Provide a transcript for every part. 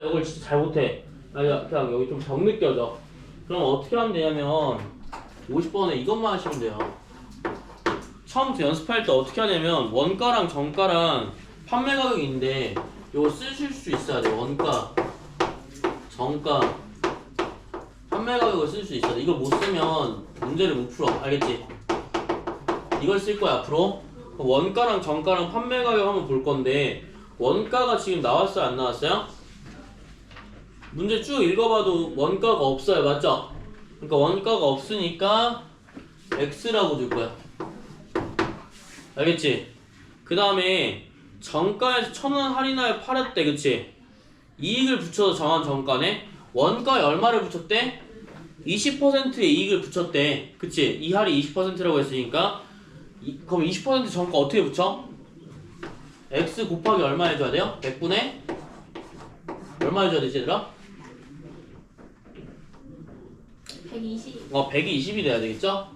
이걸 진짜 잘 못해. 아, 야, 그냥 여기 좀적 느껴져. 그럼 어떻게 하면 되냐면 50번에 이것만 하시면 돼요. 처음부터 연습할 때 어떻게 하냐면 원가랑 정가랑 판매 가격이 있는데 이거 쓰실 수 있어야 돼. 원가, 정가, 판매 가격을 쓸 수 있어야 돼. 이걸 못 쓰면 문제를 못 풀어. 알겠지? 이걸 쓸 거야 앞으로. 원가랑 정가랑 판매 가격 한번 볼 건데 원가가 지금 나왔어요 안 나왔어요? 문제 쭉 읽어봐도 원가가 없어요 맞죠? 그러니까 원가가 없으니까 x라고 줄 거야 알겠지? 그 다음에 정가에서 천 원 할인하여 팔았대 그치? 이익을 붙여서 정한 정가네 원가에 얼마를 붙였대? 20%의 이익을 붙였대 그치? 이 할이 20%라고 했으니까 이- 그럼 20% 정가 어떻게 붙여? x 곱하기 얼마 해줘야 돼요? 100분의 얼마 해줘야 되지 얘들아? 120. 어 100이 20이 돼야 되겠죠?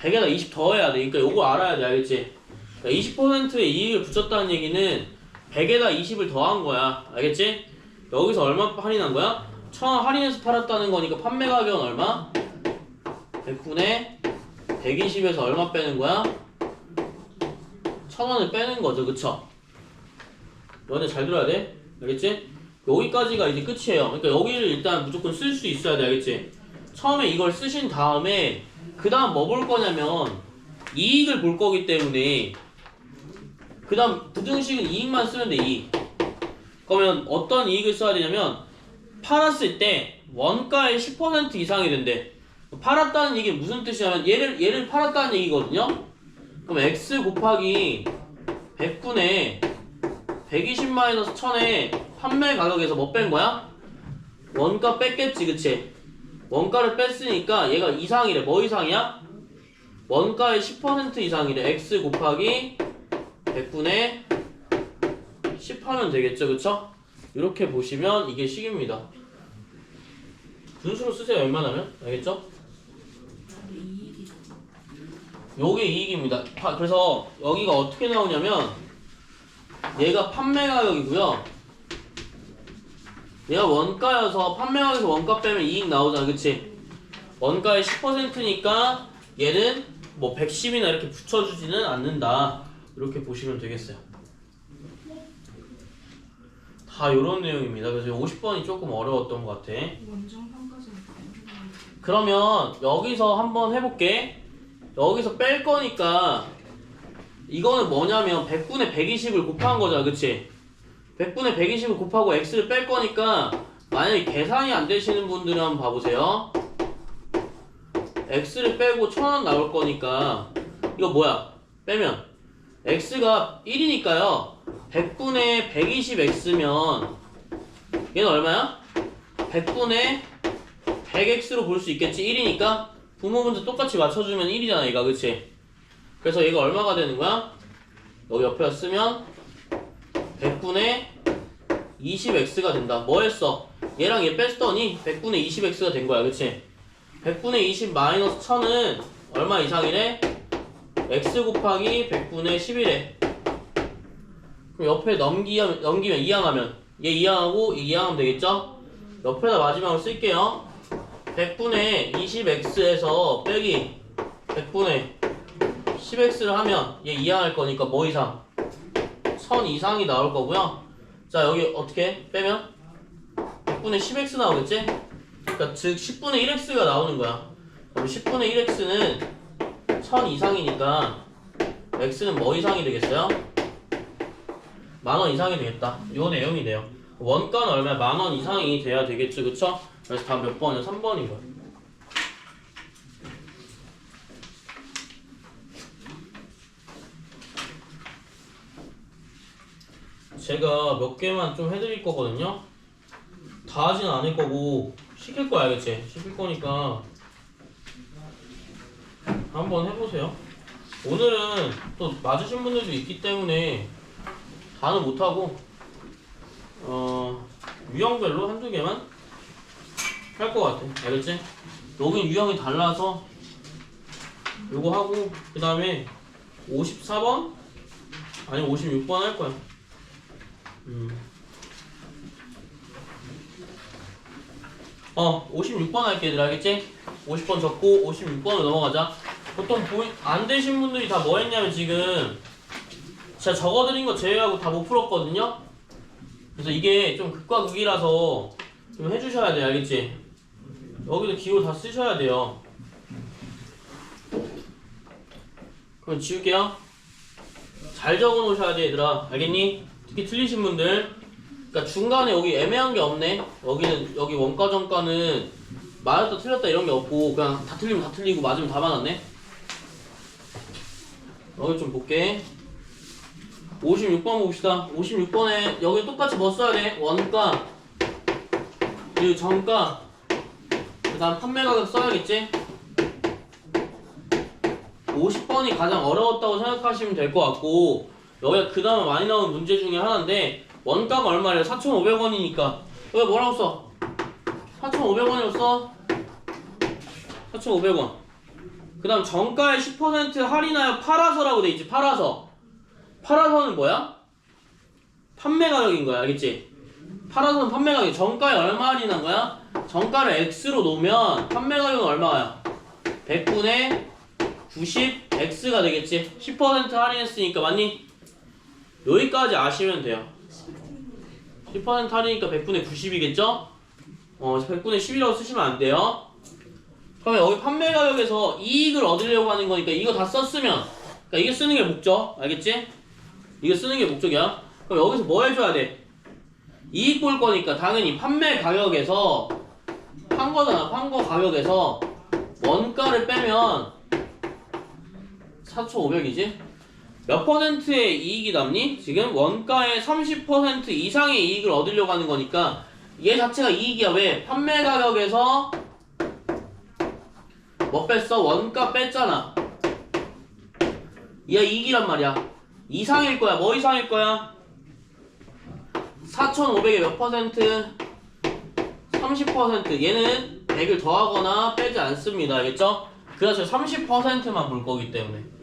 100에다 20 더해야 돼 그러니까 요거 알아야 돼 알겠지? 그러니까 20%의 이익을 붙였다는 얘기는 100에다 20을 더한 거야 알겠지? 여기서 얼마 할인한 거야? 1000원 할인해서 팔았다는 거니까 판매 가격은 얼마? 100분의 120에서 얼마 빼는 거야? 1000원을 빼는 거죠 그쵸? 너네 잘 들어야 돼 알겠지? 여기까지가 이제 끝이에요. 그러니까 여기를 일단 무조건 쓸 수 있어야 돼 알겠지? 처음에 이걸 쓰신 다음에 그 다음 뭐 볼 거냐면 이익을 볼 거기 때문에 그 다음 부등식은 이익만 쓰면 돼 이익. 그러면 어떤 이익을 써야 되냐면 팔았을 때 원가의 10% 이상이 된대. 팔았다는 얘기 무슨 뜻이냐면 얘를 얘를 팔았다는 얘기거든요? 그럼 x 곱하기 100분의 120 마이너스 1000에 판매 가격에서 뭐 뺀 거야? 원가 뺐겠지 그치? 원가를 뺐으니까 얘가 이상이래 뭐 이상이야? 원가의 10% 이상이래 x 곱하기 100분의 10 하면 되겠죠 그쵸? 이렇게 보시면 이게 식입니다 분수로 쓰세요 웬만하면 알겠죠? 요게 이익입니다 파- 그래서 여기가 어떻게 나오냐면 얘가 판매 가격이고요 얘가 원가여서 판매 가격에서 원가 빼면 이익 나오잖아 그치? 원가의 10%니까 얘는 뭐 110이나 이렇게 붙여주지는 않는다 이렇게 보시면 되겠어요 다 요런 내용입니다 그래서 50번이 조금 어려웠던 것 같아. 그러면 여기서 한번 해볼게. 여기서 뺄 거니까 이거는 뭐냐면 100분의 120을 곱한 거잖아, 그치? 100분의 120을 곱하고 x를 뺄 거니까 만약에 계산이 안 되시는 분들은 한번 봐보세요. x를 빼고 1000원 나올 거니까 이거 뭐야? 빼면 x가 1이니까요. 100분의 120x면 얘는 얼마야? 100분의 100x로 볼 수 있겠지 1이니까 부모 문제 똑같이 맞춰주면 1이잖아 얘가 그치 그래서 얘가 얼마가 되는 거야? 여기 옆에다 쓰면 100분의 20x가 된다. 뭐 했어? 얘랑 얘 뺐더니 100분의 20x가 된 거야. 그치? 100분의 20 마이너스 1000은 얼마 이상이래? x 곱하기 100분의 10이래. 그럼 옆에 넘기면, 넘기면 이항하면 얘 이항하고 얘 이항하면 되겠죠? 옆에다 마지막으로 쓸게요. 100분의 20x에서 빼기. 100분의 10x를 하면 얘 이항할 거니까 뭐 이상? 1000 이상이 나올 거고요. 자 여기 어떻게 빼면 100분의 10x 나오겠지? 그러니까 즉 10분의 1x가 나오는 거야. 그럼 10분의 1x는 1000 이상이니까 x는 뭐 이상이 되겠어요? 만원 이상이 되겠다. 요 내용이 돼요. 원가는 얼마? 만원 이상이 돼야 되겠죠, 그쵸? 그래서 다음 몇 번이요? 3번인 거야. 제가 몇 개만 좀 해드릴 거거든요. 다 하진 않을 거고 시킬 거야, 알겠지? 시킬 거니까 한번 해보세요. 오늘은 또 맞으신 분들도 있기 때문에 다는 못하고 어 유형별로 한두 개만 할 것 같아. 알겠지? 여기 유형이 달라서 요거 하고 그 다음에 54번 아니 56번 할 거야. 음. 어 56번 할게 얘들아 알겠지? 50번 적고 56번으로 넘어가자 보통 보이, 안 되신 분들이 다 뭐 했냐면 지금 제가 적어드린 거 제외하고 다 못 풀었거든요 그래서 이게 좀 극과 극이라서 좀 해주셔야 돼 알겠지? 여기도 기호 다 쓰셔야 돼요 그럼 지울게요 잘 적어 놓으셔야 돼 얘들아 알겠니? 특히 틀리신 분들 그러니까 중간에 여기 애매한 게 없네 여기는 여기 원가 정가는 맞았다 틀렸다 이런 게 없고 그냥 다 틀리면 다 틀리고 맞으면 다 맞았네 여기 좀 볼게 56번 봅시다 56번에 여기 똑같이 뭐 써야 돼? 원가 그리고 정가 그 다음 판매 가격 써야겠지? 50번이 가장 어려웠다고 생각하시면 될 것 같고 여기가 그 다음에 많이 나온 문제 중에 하나인데 원가가 얼마래요? 4,500원이니까 여기 뭐라고 써? 4,500원이라고 써? 4,500원 그 다음 정가의 10% 할인하여 팔아서라고 돼 있지 팔아서 팔아서는 뭐야? 판매 가격인 거야 알겠지? 팔아서는 판매 가격 정가에 얼마 할인한 거야? 정가를 X로 놓으면 판매 가격은 얼마야? 100분의 90 X가 되겠지 10% 할인했으니까 맞니? 여기까지 아시면 돼요 10% 할인이니까 100분의 90이겠죠? 어 100분의 10이라고 쓰시면 안 돼요 그러면 여기 판매 가격에서 이익을 얻으려고 하는 거니까 이거 다 썼으면 그러니까 이게 쓰는 게 목적 알겠지? 이게 쓰는 게 목적이야 그럼 여기서 뭐 해줘야 돼? 이익 볼 거니까 당연히 판매 가격에서 판 거잖아 판 거 가격에서 원가를 빼면 4,500이지? 몇 퍼센트의 이익이 남니? 지금 원가의 30% 이상의 이익을 얻으려고 하는 거니까 얘 자체가 이익이야 왜? 판매 가격에서 뭐 뺐어? 원가 뺐잖아 얘 이익이란 말이야 이상일 거야 뭐 이상일 거야? 4,500에 몇 퍼센트? 30% 얘는 100을 더하거나 빼지 않습니다 알겠죠? 그래서 30%만 볼 거기 때문에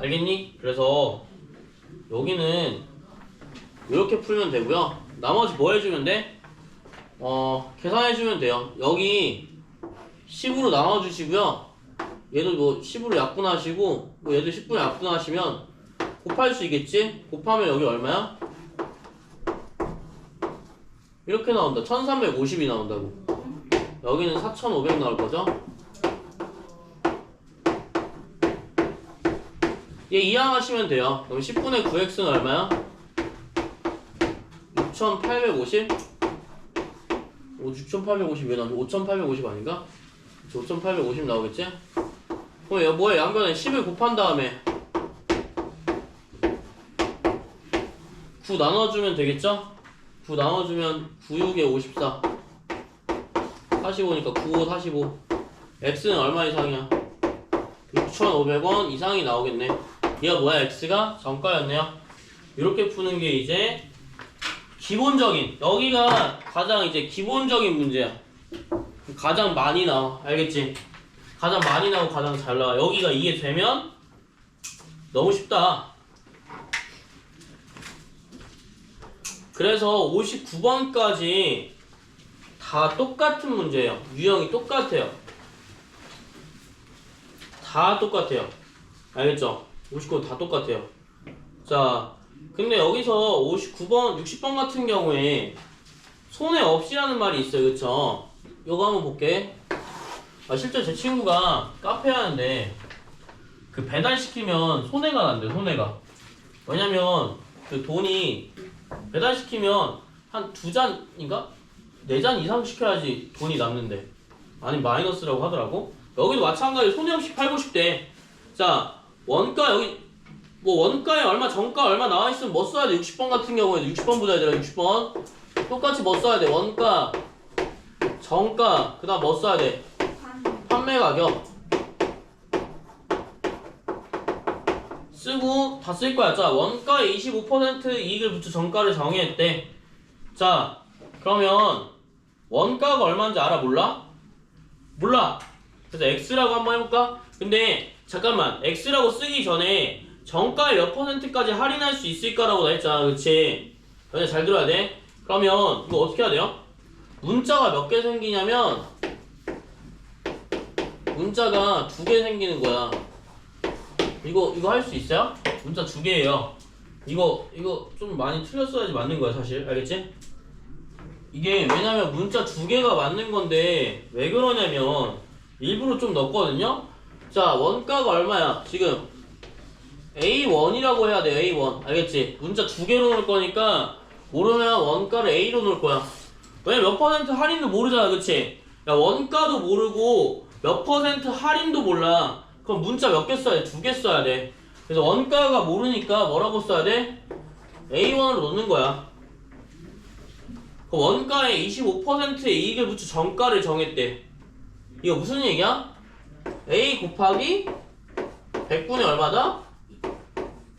알겠니? 그래서 여기는 이렇게 풀면 되고요. 나머지 뭐 해주면 돼? 어 계산해주면 돼요. 여기 10으로 나눠주시고요. 얘도 뭐 10으로 약분하시고 뭐 얘도 10분에 약분하시면 곱할 수 있겠지? 곱하면 여기 얼마야? 이렇게 나온다. 1350이 나온다고. 여기는 4500 나올 거죠? 얘 이항하시면 돼요. 그럼 10분의 9x는 얼마야? 6850? 오, 6850 왜 나오지? 5850 아닌가? 5850 나오겠지? 그럼 얘 뭐야? 양변에 10을 곱한 다음에 9 나눠주면 되겠죠? 9 나눠주면 9, 6에 54 45니까 9, 5, 45 x는 얼마 이상이야? 6,500원 이상이 나오겠네. 얘가 뭐야? x가 정가였네요. 이렇게 푸는 게 이제 기본적인 여기가 가장 이제 기본적인 문제야. 가장 많이 나와. 알겠지? 가장 많이 나오고 가장 잘 나와. 여기가 이게 되면 너무 쉽다. 그래서 59번까지 다 똑같은 문제예요. 유형이 똑같아요. 다 똑같아요. 알겠죠? 59번 다 똑같아요. 자, 근데 여기서 59번, 60번 같은 경우에 손해 없이라는 말이 있어요. 그쵸? 요거 한번 볼게. 아, 실제 제 친구가 카페 하는데 그 배달시키면 손해가 난대요. 손해가. 왜냐면 그 돈이 배달시키면 한 두 잔인가? 네 잔 이상 시켜야지 돈이 남는데. 아니 마이너스라고 하더라고. 여기도 마찬가지로 손해 없이 팔고 싶대. 자, 원가 여기 뭐 원가에 얼마 정가 얼마 나와 있으면 뭐 써야 돼? 60번 같은 경우에도 60번 보자 얘들아 60번 똑같이 뭐 써야 돼? 원가 정가 그다음 뭐 써야 돼? 판매 가격 쓰고 다 쓸 거야. 자, 원가에 25% 이익을 붙여 정가를 정의했대. 자, 그러면 원가가 얼마인지 알아 몰라? 몰라. 그래서 x라고 한번 해볼까? 근데 잠깐만 x라고 쓰기 전에 정가의 몇 퍼센트까지 할인할 수 있을까라고 나 했잖아 그치? 근데 잘 들어야 돼 그러면 이거 어떻게 해야 돼요? 문자가 몇 개 생기냐면 문자가 두 개 생기는 거야. 이거 이거 할 수 있어요? 문자 두 개예요. 이거 이거 좀 많이 틀렸어야지 맞는 거야 사실 알겠지? 이게 왜냐면 문자 두 개가 맞는 건데 왜 그러냐면 일부러 좀 넣었거든요. 자 원가가 얼마야? 지금 A1이라고 해야 돼 A1 알겠지? 문자 두 개로 놓을 거니까 모르면 원가를 A로 놓을 거야. 왜냐면 몇 퍼센트 할인도 모르잖아 그치? 야 원가도 모르고 몇 퍼센트 할인도 몰라 그럼 문자 몇 개 써야 돼? 두 개 써야 돼 그래서 원가가 모르니까 뭐라고 써야 돼? A1으로 놓는 거야 그 원가에 25%의 이익을 붙여 정가를 정했대 이거 무슨 얘기야? A 곱하기 100분의 얼마다?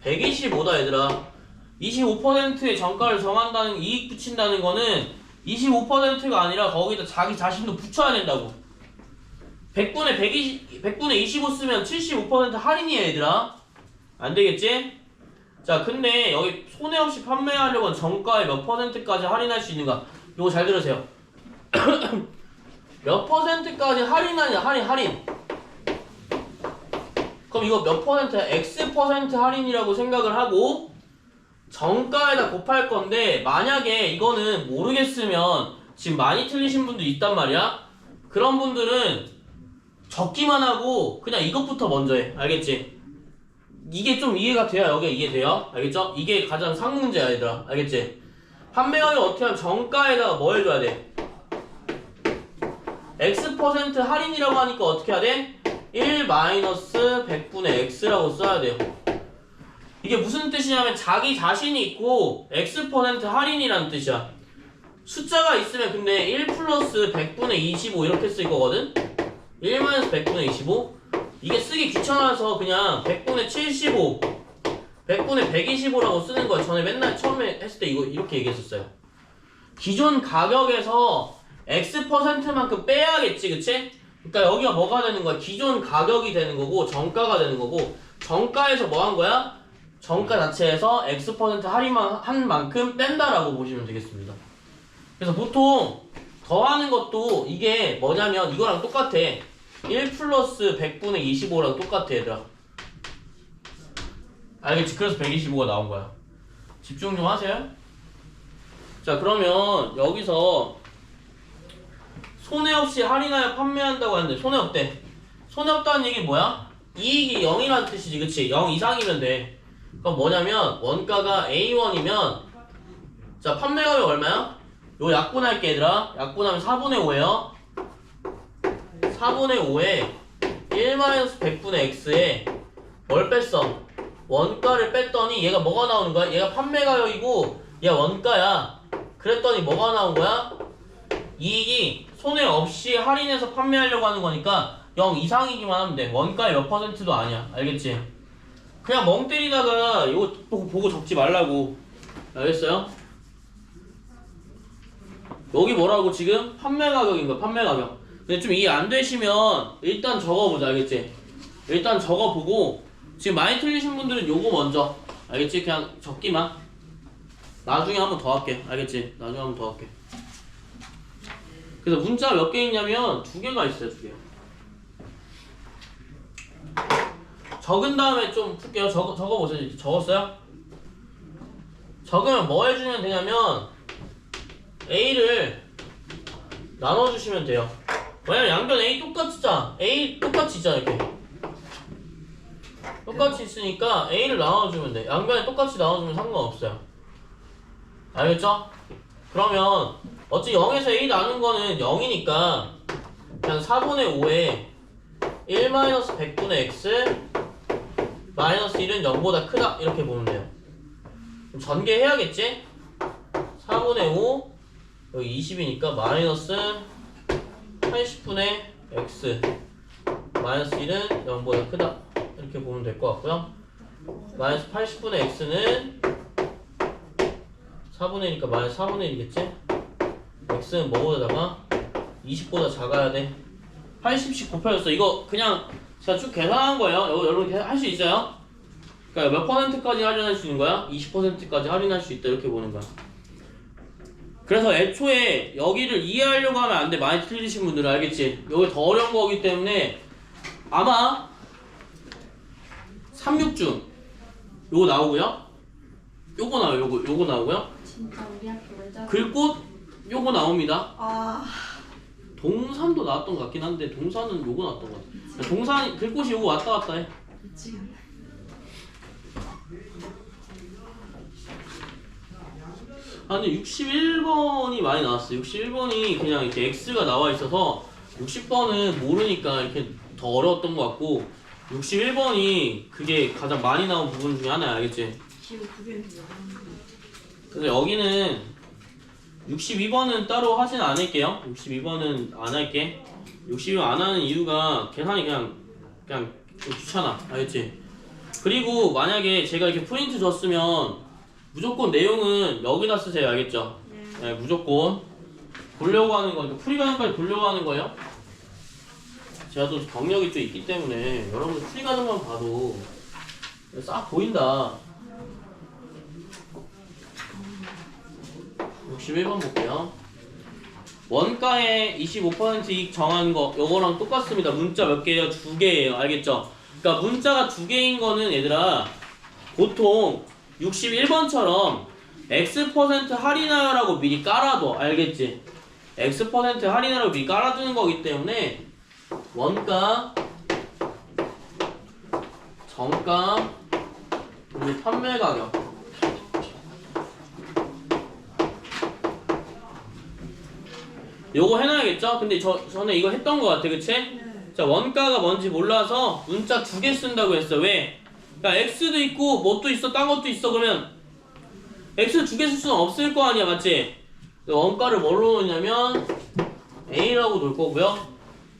125다 얘들아 25%의 정가를 정한다는 이익 붙인다는 거는 25%가 아니라 거기다 자기 자신도 붙여야 된다고. 100분에 120, 100분에 25 쓰면 75% 할인이야 얘들아. 안 되겠지? 자, 근데 여기 손해 없이 판매하려면 정가에 몇 퍼센트까지 할인할 수 있는가? 요거 잘 들으세요. 몇 퍼센트까지 할인하냐? 할인, 할인. 그럼 이거 몇 퍼센트? X 퍼센트 할인이라고 생각을 하고 정가에다 곱할 건데 만약에 이거는 모르겠으면 지금 많이 틀리신 분도 있단 말이야. 그런 분들은 적기만 하고 그냥 이것부터 먼저 해. 알겠지? 이게 좀 이해가 돼야 여기가 이해돼요. 알겠죠? 이게 가장 상문제야 얘들아. 알겠지? 판매가격 어떻게 하면 정가에다가 뭐 해줘야 돼? X 퍼센트 할인이라고 하니까 어떻게 해야 돼? 1 마이너스 100분의 X라고 써야 돼요. 이게 무슨 뜻이냐면 자기 자신이 있고 X% 할인이라는 뜻이야. 숫자가 있으면 근데 1 플러스 100분의 25 이렇게 쓸 거거든? 1 마이너스 100분의 25? 이게 쓰기 귀찮아서 그냥 100분의 75, 100분의 125라고 쓰는 거야. 전에 맨날 처음에 했을 때 이거 이렇게 얘기했었어요. 기존 가격에서 X%만큼 빼야겠지, 그치? 그러니까 여기가 뭐가 되는 거야? 기존 가격이 되는 거고 정가가 되는 거고 정가에서 뭐 한 거야? 정가 자체에서 X% 할인만 한 만큼 뺀다라고 보시면 되겠습니다. 그래서 보통 더하는 것도 이게 뭐냐면 이거랑 똑같아. 1 플러스 100분의 25랑 똑같아 얘들아. 알겠지? 그래서 125가 나온 거야. 집중 좀 하세요. 자 그러면 여기서 손해 없이 할인하여 판매한다고 하는데 손해 없대. 손해 없다는 얘기 뭐야? 이익이 0이라는 뜻이지 그치? 0 이상이면 돼. 그럼 뭐냐면 원가가 A1이면 자 판매 가격 얼마야? 요 약분할게 얘들아 약분하면 4분의 5예요 4분의 5에 1-100분의 X에 뭘 뺐어? 원가를 뺐더니 얘가 뭐가 나오는 거야? 얘가 판매 가격이고 얘가 원가야 그랬더니 뭐가 나온 거야? 이익이 손해 없이 할인해서 판매하려고 하는 거니까 0 이상이기만 하면 돼 원가의 몇 퍼센트도 아니야 알겠지? 그냥 멍 때리다가 이거 보고, 적지 말라고 알겠어요? 여기 뭐라고 지금? 판매 가격인 거야 판매 가격 근데 좀 이해 안 되시면 일단 적어보자 알겠지? 일단 적어보고 지금 많이 틀리신 분들은 요거 먼저 알겠지? 그냥 적기만 나중에 한번 더 할게 알겠지? 나중에 한번 더 할게 그래서 문자 몇 개 있냐면 두 개가 있어요 두 개 적은 다음에 좀 풀게요. 적어, 적어보세요. 적었어요? 적으면 뭐 해주면 되냐면 A를 나눠주시면 돼요. 왜냐면 양변 A 똑같이 있잖아. A 똑같이 있잖아 이렇게. 똑같이 있으니까 A를 나눠주면 돼. 양변에 똑같이 나눠주면 상관없어요. 알겠죠? 그러면 어찌 0에서 A 나눈 거는 0이니까 그냥 4분의 5에 1-100분의 X 마이너스 1은 0보다 크다 이렇게 보면 돼요 그럼 전개해야겠지? 4분의 5 여기 20이니까 마이너스 80분의 x 마이너스 1은 0보다 크다 이렇게 보면 될 것 같고요 마이너스 80분의 x는 4분의 1이니까 마이너스 4분의 1이겠지? X는 뭐보다가 20보다 작아야 돼 80씩 곱해줬어 이거 그냥 제가 쭉 계산한 거예요. 여- 여러분 할 수 있어요? 그러니까 몇 퍼센트까지 할인할 수 있는 거야? 20%까지 할인할 수 있다 이렇게 보는 거야. 그래서 애초에 여기를 이해하려고 하면 안 돼. 많이 틀리신 분들은 알겠지? 여기 더 어려운 거기 때문에 아마 36중 요거 나오고요. 요거 나와요. 요거 요거 나오고요. 진짜 우리 학교. 글꽃 요거 나옵니다. 아. 동산도 나왔던 것 같긴 한데 동산은 요거 나왔던 것 같아. 동산 글꽃이 요거 왔다 갔다 해. 미치겠네. 아 근데 61번이 많이 나왔어요. 61번이 그냥 이렇게 X가 나와 있어서 60번은 모르니까 이렇게 더 어려웠던 것 같고 61번이 그게 가장 많이 나온 부분 중에 하나야 알겠지? 지우 구별해서 그래서 여기는 62번은 따로 하진 않을게요. 62번은 안 할게. 62번 안 하는 이유가 계산이 그냥 그냥 좀 귀찮아. 알겠지? 그리고 만약에 제가 이렇게 프린트 줬으면 무조건 내용은 여기다 쓰세요. 알겠죠? 네. 네, 무조건 보려고 하는 거니까 프리과정까지 보려고 하는 거예요. 제가 또 경력이 좀 있기 때문에 여러분들 프리과정만 봐도 싹 보인다. 61번 볼게요. 원가의 25%이익 정한 거 요거랑 똑같습니다. 문자 몇 개예요? 두 개예요. 알겠죠? 그러니까 문자가 두 개인 거는 얘들아 보통 61번처럼 X% 할인하여라고 미리 깔아둬. 알겠지? X% 할인하여라고 미리 깔아두는 거기 때문에 원가 정가 판매 가격 요거 해놔야겠죠? 근데 저 전에 이거 했던 거 같아, 그치? 자 원가가 뭔지 몰라서 문자 두 개 쓴다고 했어. 왜? 그러니까 x도 있고 뭣도 있어, 딴 것도 있어. 그러면 x 두 개 쓸 수는 없을 거 아니야, 맞지? 그 원가를 뭘로 놓냐면 a라고 놓을 거고요.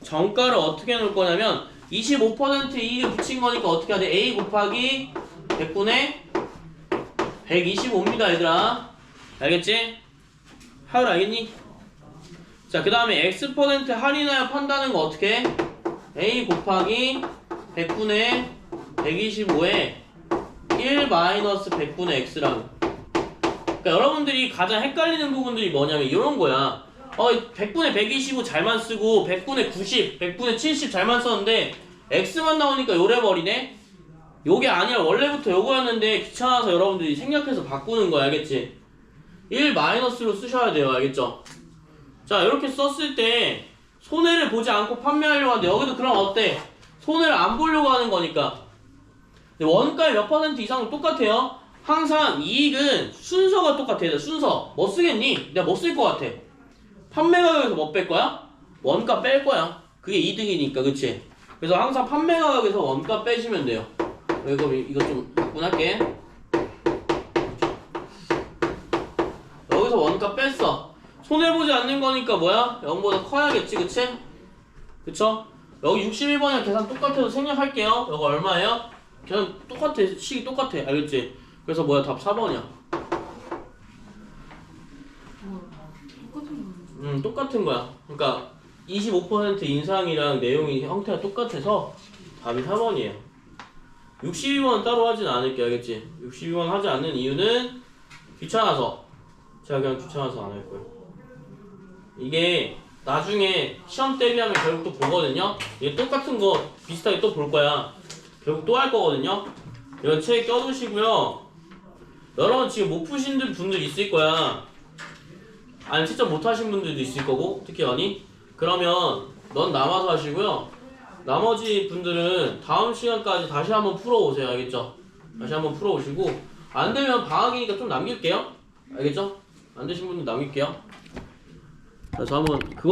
정가를 어떻게 놓을 거냐면 25% 이익을 붙인 거니까 어떻게 해야 돼? a 곱하기 100분의 125입니다, 얘들아. 알겠지? 하율 알겠니? 자, 그 다음에 x% 할인하여 판다는 거 어떻게 해? a 곱하기 100분의 125에 1 마이너스 100분의 x라고. 그러니까 여러분들이 가장 헷갈리는 부분들이 뭐냐면 이런 거야. 어, 100분의 125 잘만 쓰고 100분의 90, 100분의 70 잘만 썼는데 x만 나오니까 요래버리네? 요게 아니라 원래부터 요거였는데 귀찮아서 여러분들이 생략해서 바꾸는 거야, 알겠지? 1 마이너스로 쓰셔야 돼요, 알겠죠? 자 이렇게 썼을 때 손해를 보지 않고 판매하려고 하는데 여기도 그럼 어때? 손해를 안 보려고 하는 거니까 원가의 몇 퍼센트 이상은 똑같아요 항상 이익은 순서가 똑같아요 순서 뭐 쓰겠니? 내가 뭐 쓸 것 같아? 판매 가격에서 뭐 뺄 거야? 원가 뺄 거야 그게 이득이니까 그치? 그래서 항상 판매 가격에서 원가 빼시면 돼요 이거 이거 좀 바꾼할게 여기서 원가 뺐어 손해보지 않는 거니까 뭐야? 0보다 커야겠지 그치? 그쵸? 여기 61번이랑 계산 똑같아서 생략할게요 이거 얼마예요? 계산 똑같아 식이 똑같아 알겠지? 그래서 뭐야 답 4번이야 똑같은 거. 음 똑같은 거야 그러니까 25% 인상이랑 내용이 형태가 똑같아서 답이 4번이에요 62번 따로 하진 않을게 알겠지? 62번 하지 않는 이유는 귀찮아서 제가 그냥 귀찮아서 안 할 거예요 이게 나중에 시험 대비하면 결국 또 보거든요? 이게 똑같은 거 비슷하게 또 볼 거야. 결국 또 할 거거든요? 이건 책에 껴두시고요. 여러분 지금 못 푸신 분들 있을 거야. 아니 채점 못 하신 분들도 있을 거고 특히 연이 그러면 넌 남아서 하시고요. 나머지 분들은 다음 시간까지 다시 한번 풀어오세요. 알겠죠? 다시 한번 풀어오시고. 안 되면 방학이니까 좀 남길게요. 알겠죠? 안 되신 분들 남길게요 그래서 한번 그거